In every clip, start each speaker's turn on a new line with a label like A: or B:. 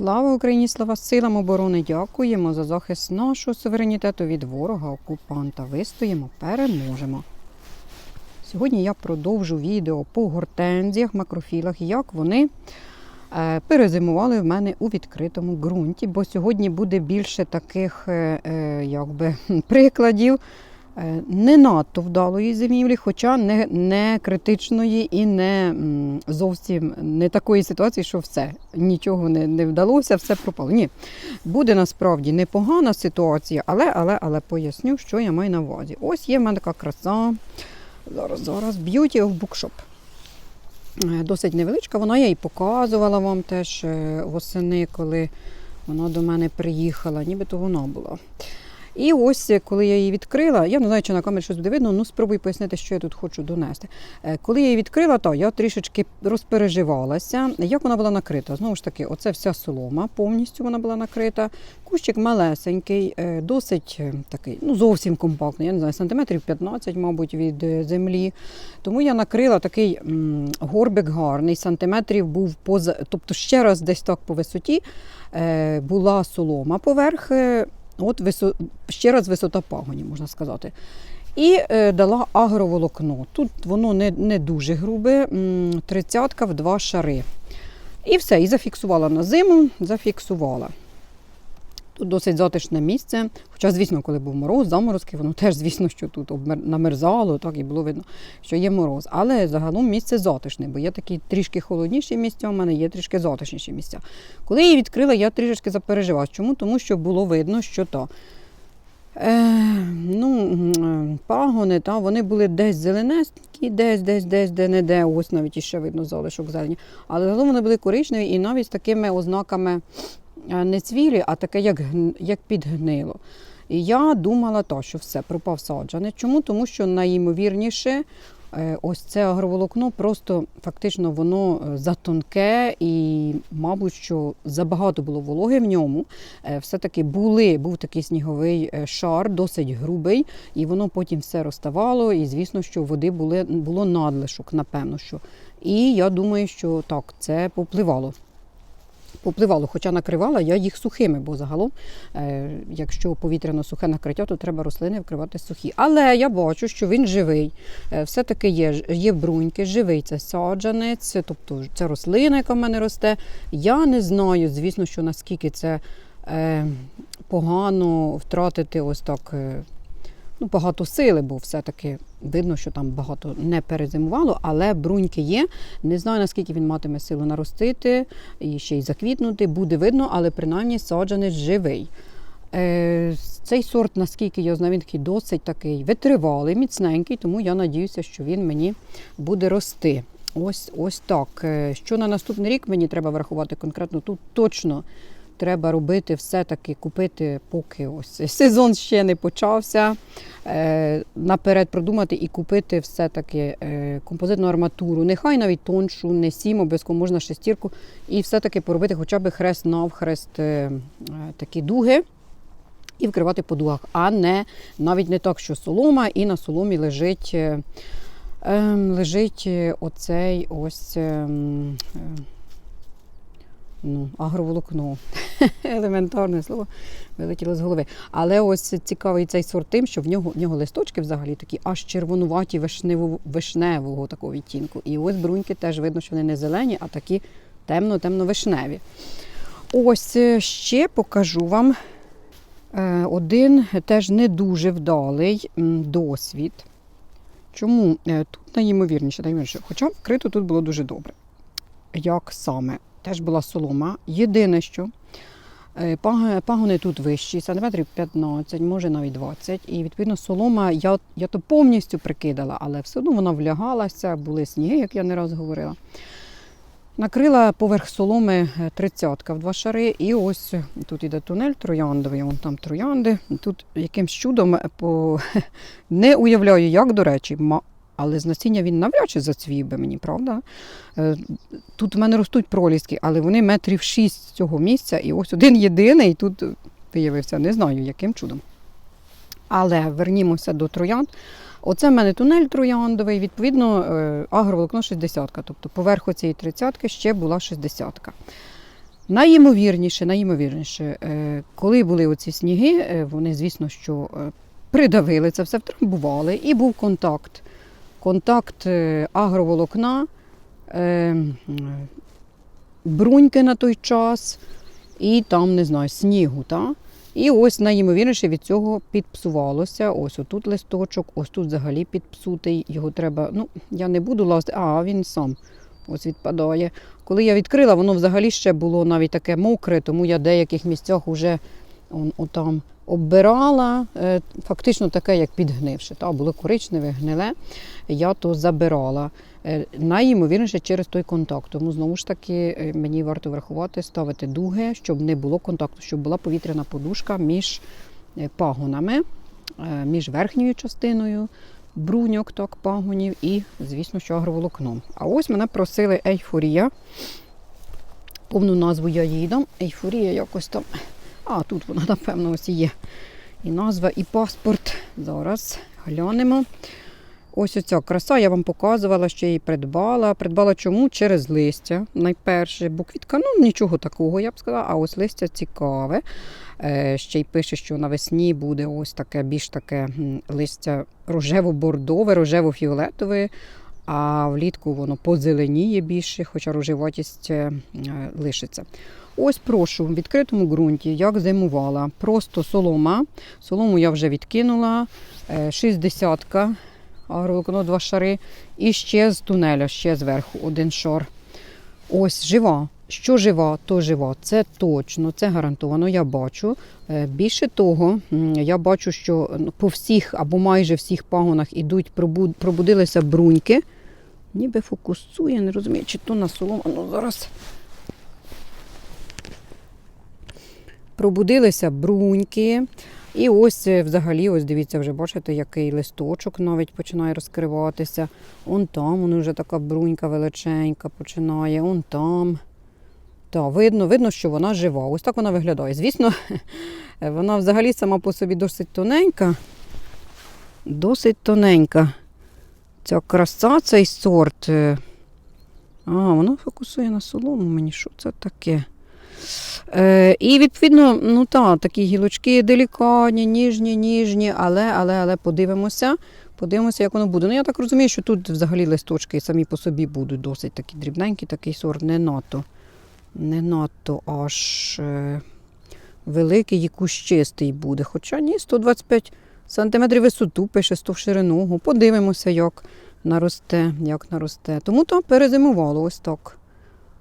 A: Слава Україні, слава силам оборони! Дякуємо за захист нашого суверенітету від ворога окупанта. Вистоїмо, переможемо. Сьогодні я продовжу відео по гортензіях, макрофілах, як вони е, перезимували в мене у відкритому ґрунті, бо сьогодні буде більше таких е, е, якби, прикладів не надто вдалої зимівлі, хоча не, не критичної і не зовсім не такої ситуації, що все, нічого не, не вдалося, все пропало. Ні, буде насправді непогана ситуація, але, але, але поясню, що я маю на увазі. Ось є в мене така краса. Зараз, зараз, Beauty of Bookshop. Е, Досить невеличка, вона я і показувала вам теж е, восени, коли вона до мене приїхала, нібито вона була. І ось, е, коли я її відкрила, я не знаю, чи на камері щось буде видно, ну спробуй пояснити, що я тут хочу донести. Е, Коли я її відкрила, то я трішечки розпереживалася, як вона була накрита. Знову ж таки, оце вся солома, повністю вона була накрита. Кущик малесенький, е, досить такий, ну зовсім компактний, я не знаю, сантиметрів 15, мабуть, від землі. Тому я накрила такий горбик гарний, сантиметрів був поза, тобто ще раз десь так по висоті була солома поверх. От висо... ще раз висота пагоні, можна сказати. І е, дала агроволокно. Тут воно не, не дуже грубе, тридцятка в два шари. І все, і зафіксувала на зиму, зафіксувала. Тут досить затишне місце. Хоча, звісно, коли був мороз, заморозки, воно теж, звісно, що тут намерзало, так і було видно, що є мороз. Але загалом місце затишне, бо є такі трішки холодніші місця, у мене є трішки затишніші місця. Коли її відкрила, я трішки запереживала. Чому? Тому що було видно, що то. Е, ну, пагони, та, вони були десь зеленескі, десь, десь, десь, де не де, ось навіть іще видно залишок зелені. Але загалом вони були коричневі і навіть з такими ознаками не цвілі, а таке, як, як підгнило. І я думала, то, що все, пропав саджанець. Чому? Тому що найімовірніше е, ось це агроволокно просто фактично воно е, затонке і, мабуть, що забагато було вологи в ньому. Е, Все-таки були, був такий сніговий е, шар, досить грубий, і воно потім все розставало. І звісно, що води були, було надлишок, напевно. що. І я думаю, що так, це попливало. Попливало, хоча накривала я їх сухими, бо загалом, е, якщо повітряно сухе накриття, то треба рослини вкривати сухі. Але я бачу, що він живий. Е, все-таки є, є бруньки, живий це саджанець, тобто це рослина, яка в мене росте. Я не знаю, звісно, що наскільки це е, погано втратити ось так. Е, Ну, багато сили, бо все-таки видно, що там багато не перезимувало, але бруньки є. Не знаю, наскільки він матиме силу наростити і ще й заквітнути. Буде видно, але принаймні саджанець живий. Е, цей сорт, наскільки я знаю, він такий досить такий витривалий, міцненький, тому я надіюся, що він мені буде рости. Ось, ось так. Е, Що на наступний рік мені треба врахувати конкретно тут точно. Треба робити все-таки купити, поки ось сезон ще не почався. Е, наперед продумати і купити все-таки е, композитну арматуру. Нехай навіть тоншу, не сім, обов'язково можна шестірку. І все-таки поробити хоча б хрест навхрест е, такі дуги. І вкривати по дугах, а не навіть не так, що солома, і на соломі лежить, ем, лежить оцей ось ем, ну, агроволокно. Елементарне слово вилетіло з голови. Але ось цікавий цей сорт тим, що в нього, в нього листочки взагалі такі аж червонуваті вишневого, вишневого такого відтінку. І ось бруньки теж видно, що вони не зелені, а такі темно-темно-вишневі. Ось е, ще покажу вам е, один теж не дуже вдалий досвід. Чому Е, тут найімовірніше, найімовірніше, хоча вкрито тут було дуже добре. Як саме? Теж була солома. Єдине, що пагони тут вищі, сантиметрів 15, може навіть 20. І відповідно солома я, я то повністю прикидала, але все одно вона влягалася, були сніги, як я не раз говорила. Накрила поверх соломи е, тридцятка в два шари, і ось тут іде тунель трояндовий, вон там троянди. Тут якимсь чудом е, по... не уявляю, як, до речі, але з насіння він навряд чи зацвів би мені, правда? Е, Тут в мене ростуть проліски, але вони метрів шість з цього місця, і ось один єдиний тут виявився, не знаю, яким чудом. Але вернімося до троянд. Оце в мене тунель трояндовий, відповідно, е, агроволокно 60 тобто поверху цієї 30 ще була 60 Найімовірніше, найімовірніше, е, коли були оці сніги, вони, звісно, що придавили це все, втрамбували, і був контакт. Контакт е, агроволокна, е, бруньки на той час, і там, не знаю, снігу. Та? І ось найімовірніше від цього підпсувалося. Ось отут листочок, ось тут взагалі підпсутий. Його треба. Ну, я не буду лазити, а він сам ось відпадає. Коли я відкрила, воно взагалі ще було навіть таке мокре, тому я в деяких місцях вже он, оббирала. Е, Фактично таке, як підгнивше. Та, було коричневе, гниле, я то забирала. Е, Найімовірніше через той контакт. Тому знову ж таки е, мені варто врахувати, ставити дуги, щоб не було контакту, щоб була повітряна подушка між пагонами, між верхньою частиною бруньок, так, пагонів і, звісно, що агроволокном. А ось мене просили ейфорія. Повну назву я їй дам. Ейфорія якось там. А, тут вона, напевно, ось і є. І назва, і паспорт. Зараз глянемо. Ось оця краса, я вам показувала, що її придбала. Придбала чому? Через листя. Найперше, бо квітка, ну нічого такого, я б сказала, а ось листя цікаве. Е, ще й пише, що навесні буде ось таке більш таке листя рожево-бордове, рожево-фіолетове, а влітку воно позеленіє більше, хоча рожеватість е, е, лишиться. Ось прошу, в відкритому ґрунті, як зимувала. Просто солома. Солому я вже відкинула. Е, 60-ка, агроволокно, два шари. І ще з тунеля, ще зверху один шар. Ось жива. Що жива, то жива. Це точно, це гарантовано. Я бачу. Е, Більше того, я бачу, що по всіх або майже всіх пагонах ідуть, пробудилися бруньки. Ніби фокусує, не розумію, чи то на солому. Ну зараз. Пробудилися бруньки. І ось е, взагалі, ось дивіться, вже бачите, який листочок навіть починає розкриватися. Он там, воно вже така брунька величенька починає, он там. Так, видно, видно, що вона жива. Ось так вона виглядає. Звісно, вона взагалі сама по собі досить тоненька. Досить тоненька. Ця краса, цей сорт. е, А, воно фокусує на солому мені. Що це таке? Е, і відповідно, ну так, такі гілочки делікатні, ніжні, ніжні, але, але, але подивимося. Подивимося, як воно буде. Ну, я так розумію, що тут взагалі листочки самі по собі будуть досить такі дрібненькі, такий сорт не надто, не надто аж е, великий і кущистий буде. Хоча ні, 125 сантиметрів висоту, пише 100 в ширину. Подивимося, як наросте, як наросте. Тому то перезимувало ось так.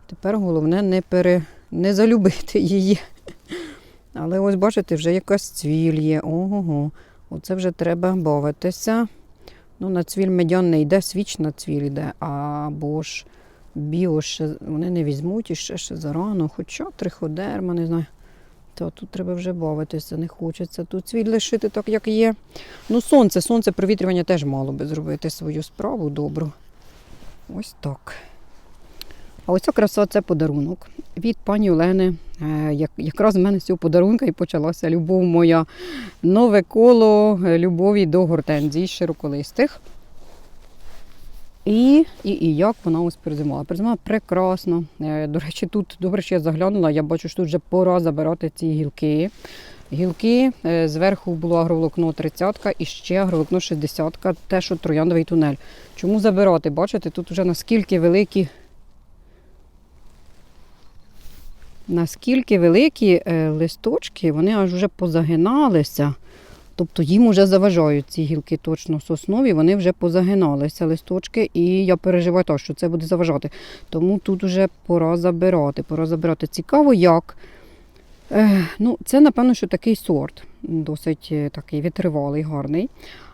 A: Тепер головне не, пере, не залюбити її. Але ось бачите, вже якась цвіль є. Ого, оце вже треба бавитися. Ну, на цвіль медян не йде, свічна цвіль йде, або ж біо ще вони не візьмуть і ще, ще зарано, хоча триходерма, не знаю. То тут треба вже бавитися, не хочеться. Тут цвіль лишити так, як є. Ну, сонце, сонце провітрювання теж мало би зробити свою справу добру. Ось так. А ось ця краса це подарунок від пані Олени. Е, як- Якраз в мене з цього подарунка і почалася любов моя. Нове коло е, любові до гортензій широколистих. І, і, і як вона ось перезимувала. Перезимувала прекрасно. Е, До речі, тут добре, що я заглянула. Я бачу, що тут вже пора забирати ці гілки. Гілки зверху було агроволокно 30 і ще агроволокно 60 те, що трояндовий тунель. Чому забирати? Бачите, тут вже наскільки великі наскільки великі е, листочки, вони аж вже позагиналися. Тобто їм вже заважають ці гілки точно соснові, вони вже позагиналися листочки, і я переживаю так, що це буде заважати. Тому тут вже пора забирати. Пора забирати. Цікаво, як. Е, ну, це, напевно, що такий сорт, досить е, такий витривалий, гарний.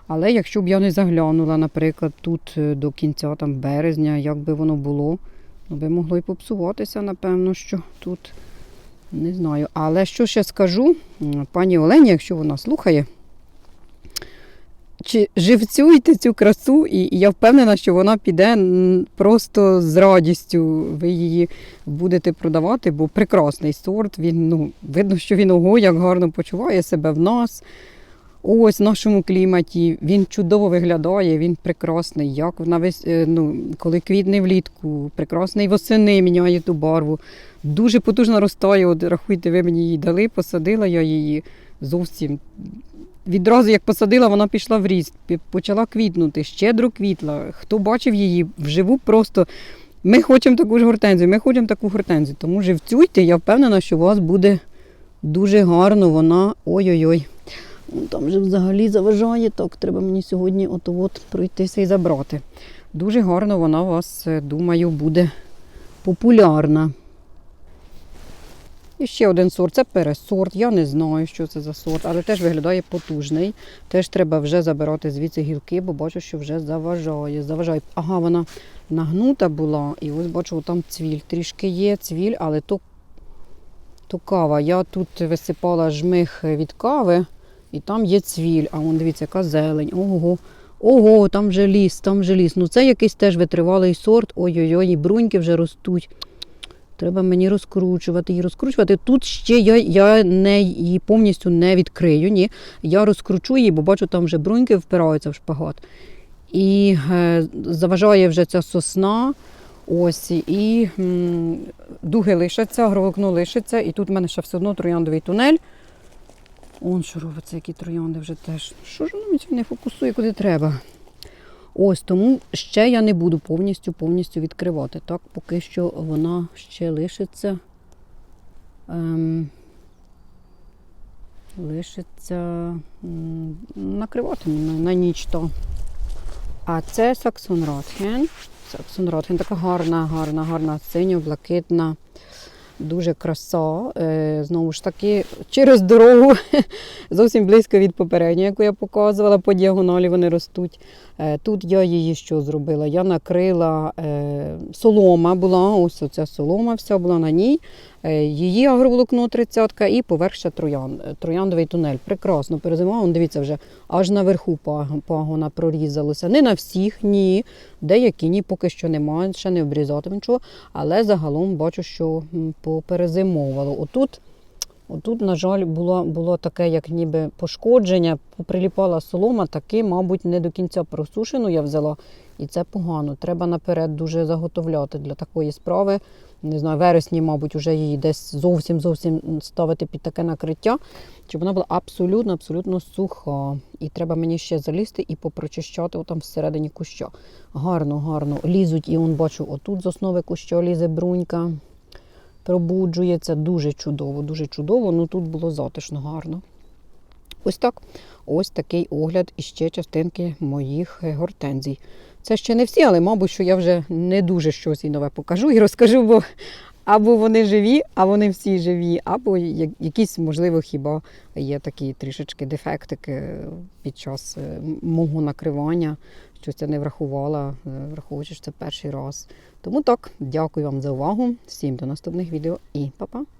A: Але якщо б я не заглянула, наприклад, тут до кінця там, березня, як би воно було, ну, би могло і попсуватися, напевно, що тут не знаю. Але що ще скажу, пані Олені, якщо вона слухає, чи живцюйте цю красу, і, я впевнена, що вона піде просто з радістю. Ви її будете продавати, бо прекрасний сорт. Він ну, видно, що він ого, як гарно почуває себе в нас. Ось в нашому кліматі. Він чудово виглядає, він прекрасний. Як навесь, е, ну, коли квітне влітку, прекрасний восени міняє ту барву. Дуже потужно ростає. От рахуйте, ви мені її дали, посадила я її зовсім. Відразу як посадила, вона пішла в ріст, почала квітнути, щедро квітла. Хто бачив її вживу, просто ми хочемо таку ж гортензію, ми хочемо таку гортензію. Тому живцюйте, я впевнена, що у вас буде дуже гарно. Вона ой-ой-ой. Ну, Там же взагалі заважає, так треба мені сьогодні ото от пройтися і забрати. Дуже гарно вона у вас, е, думаю, буде популярна. І ще один сорт це пересорт. Я не знаю, що це за сорт, але теж виглядає потужний. Теж треба вже забирати звідси гілки, бо бачу, що вже заважає. Заважає. Ага, вона нагнута була, і ось бачу, там цвіль. Трішки є цвіль, але то, то кава. Я тут висипала жмих від кави, і там є цвіль. А вон дивіться, яка зелень. Ого. Ого, там вже ліс, там вже ліс. Ну це якийсь теж витривалий сорт. Ой-ой-ой, і бруньки вже ростуть. Треба мені розкручувати і розкручувати. Тут ще я, я не, її повністю не відкрию. Ні. Я розкручу її, бо бачу, там вже бруньки впираються в шпагат. І е, заважає вже ця сосна. Ось, і м, дуги лишаться, гровокно лишиться. І тут в мене ще все одно трояндовий тунель. Он що робиться, які троянди вже теж. Що ж воно не фокусує, куди треба. Ось тому ще я не буду повністю повністю відкривати. Так, поки що вона ще лишиться. Ем, лишиться накривати на, на ніч то. А це Саксон Ротхен. Саксон Ротхен така гарна, гарна, гарна синьо-блакитна. Дуже краса. Е, знову ж таки, через дорогу зовсім близько від попередньої, яку я показувала, по діагоналі вони ростуть. Е, Тут я її що зробила? Я накрила е, солома була, ось оця солома вся була на ній. Е, її агроволокно 30 і поверхня троян, е, трояндовий тунель. Прекрасно перезимував. Дивіться, вже аж наверху паг- пагона прорізалося. Не на всіх, ні. Деякі ні, поки що немає, ще не обрізати нічого. Але загалом бачу, що поперезимовувало. Отут Отут, на жаль, було, було таке, як ніби пошкодження, приліпала солома, таки, мабуть, не до кінця просушену я взяла, і це погано. Треба наперед дуже заготовляти для такої справи. Не знаю, вересні, мабуть, вже її десь зовсім зовсім ставити під таке накриття, щоб вона була абсолютно, абсолютно суха. І треба мені ще залізти і попрочищати отам всередині куща. Гарно, гарно лізуть, і он бачу, отут з основи куща лізе брунька пробуджується. Дуже чудово, дуже чудово. Ну тут було затишно гарно. Ось так. Ось такий огляд і ще частинки моїх е, гортензій. Це ще не всі, але, мабуть, що я вже не дуже щось і нове покажу і розкажу, бо або вони живі, а вони всі живі, або якісь, можливо, хіба є такі трішечки дефектики під час е, мого накривання. Щось я не врахувала, е, враховуючи, що це перший раз. Тому так, дякую вам за увагу. Всім до наступних відео і па-па!